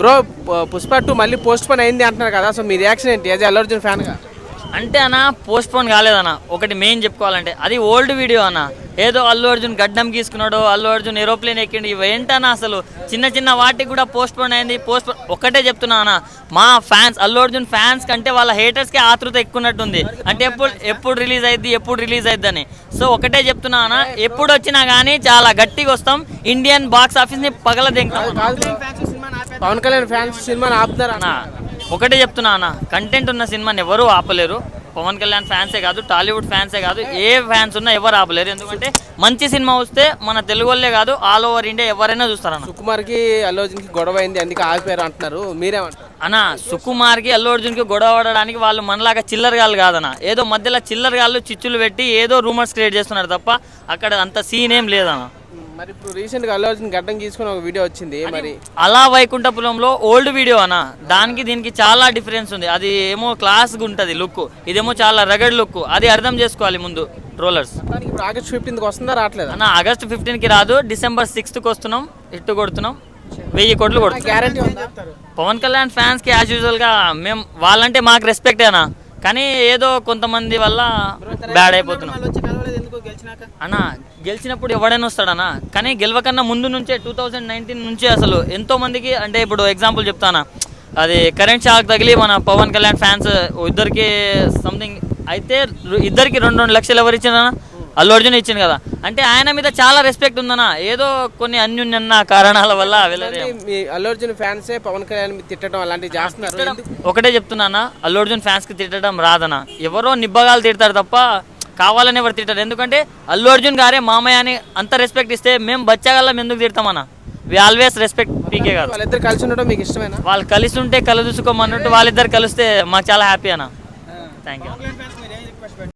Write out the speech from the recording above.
Bro Pushpa two మళ్ళీ postpone అయింది అంటున్నారు కదా సో మీ రియాక్షన్ ఏంటి? యాజ్ అల్లు అర్జున్ ఫ్యాన్గా అంటే అన్న పోస్ట్ పోన్ కాలేదన్న ఒకటి మెయిన్ చెప్పుకోవాలంటే అది ఓల్డ్ వీడియో అన్న. ఏదో అల్లు అర్జున్ గడ్డం గీసుకున్నాడు అల్లు అర్జున్ ఏరోప్లేన్ ఎక్కిండు ఇవేంటన్నా అసలు? చిన్న చిన్న వాటికి కూడా పోస్ట్ పోన్ అయింది పోస్ట్ ఒకటే చెప్తున్నా అన్న. మా ఫ్యాన్స్ అల్లు అర్జున్ ఫ్యాన్స్ కంటే వాళ్ళ haters కి ఆతృత ఎక్కున్నట్టుంది అంటే ఎప్పుడు ఎప్పుడు రిలీజ్ అయింది ఎప్పుడు రిలీజ్ అని సో ఒకటే చెప్తున్నా అన్న ఎప్పుడు వచ్చినా కానీ చాలా గట్టిగా వస్తాం. ఇండియన్ బాక్స్ ఆఫీస్ని పగల దింగుతాం కాదు. పవన్ కళ్యాణ్ ఫ్యాన్స్ సినిమాని ఆపుతారా? అన్న ఒకటే చెప్తున్నా అన్న కంటెంట్ ఉన్న సినిమాని ఎవరు ఆపలేరు. పవన్ కళ్యాణ్ ఫ్యాన్సే కాదు టాలీవుడ్ ఫ్యాన్సే కాదు ఏ ఫ్యాన్స్ ఉన్నా ఎవరు ఆపలేరు. ఎందుకంటే మంచి సినిమా వస్తే మన తెలుగు వాళ్ళే కాదు ఆల్ ఓవర్ ఇండియా ఎవరైనా చూస్తారన్న సుకుమార్కి అల్లు అర్జున్కి గొడవ అయింది అందుకే ఆగిపోయారు అంటున్నారు. మీరేమంటారు? అన్న సుకుమార్కి అల్లు అర్జున్కి గొడవ పడడానికి వాళ్ళు మనలాగా చిల్లర గాళ్ళు కాదన్న. ఏదో మధ్యలో చిల్లర గాళ్ళు చిచ్చులు పెట్టి ఏదో రూమర్స్ క్రియేట్ చేస్తున్నారు తప్ప అక్కడ అంత సీన్ ఏం లేదన్న. మరి ఇప్పుడు రీసెంట్గా అల్లు అర్జున్ గడ్డం గీసుకుని ఒక వీడియో వచ్చింది మరి అలా వైకుంఠపురంలో ఓల్డ్ వీడియో అన్న. దానికి దీనికి చాలా డిఫరెన్స్ ఉంది. అది ఏమో క్లాస్గా ఉంటుంది లుక్ ఇదేమో చాలా రగడ్ లుక్ అది అర్థం చేసుకోవాలి ముందు ట్రోలర్స్ మొత్తానికి ఇప్పుడు ఆగస్ట్ ఫిఫ్టీన్త్కి వస్తుందా రావట్లేదా? అన్న ఆగస్ట్ ఫిఫ్టీన్కి రాదు. డిసెంబర్ సిక్స్త్కి వస్తున్నాం. ఇట్టు కొడుతున్నాం. వెయ్యి కోట్లు కొడుతున్నాం. పవన్ కళ్యాణ్ ఫ్యాన్స్కి యాజ్ యూజువల్గా మేము వాళ్ళంటే మాకు రెస్పెక్ట్ అన్న. కానీ ఏదో కొంతమంది వల్ల బ్యాడ్ అయిపోతున్నాం. అన్న గెలిచినప్పుడు ఎవడైనా వస్తాడన్న కానీ గెలవకన్నా ముందు నుంచే టూ థౌజండ్ నైన్టీన్ నుంచే అసలు ఎంతో మందికి అంటే ఇప్పుడు ఎగ్జాంపుల్ చెప్తానా? అది కరెంట్ షాక్ తగిలి మన పవన్ కళ్యాణ్ ఫ్యాన్స్ ఇద్దరికి సంథింగ్ అయితే ఇద్దరికి రెండు రెండు లక్షలు ఎవరు ఇచ్చిన అల్లు అర్జున్ ఇచ్చింది కదా. అంటే ఆయన మీద చాలా రెస్పెక్ట్ ఉందన్న. ఏదో కొన్ని అన్యున్న కారణాల వల్ల మీ అల్లు అర్జున్ ఫ్యాన్సే పవన్ కళ్యాణ్ తిట్టడం అలాంటివి చేస్తున్నారు? ఒకటే చెప్తున్నానా అల్లు అర్జున్ ఫ్యాన్స్కి తిట్టడం రాదనా ఎవరో నిబ్బగాలు తిడతారు తప్ప కావాలని ఎవరు తిట్టారు ఎందుకంటే అల్లు అర్జున్ గారే మామయ్య అని అంత రెస్పెక్ట్ ఇస్తే మేము బచ్చగల్లం ఎందుకు తిడతామన్నా? వి ఆల్వేస్ రెస్పెక్ట్ పీకే గారు. వాళ్ళిద్దరు కలిసి ఉండడం మీకు ఇష్టమేనా? వాళ్ళు కలిసి ఉంటే కలదూసుకోమన్నట్టు వాళ్ళిద్దరు కలిస్తే మాకు చాలా హ్యాపీ అన్న. Thank you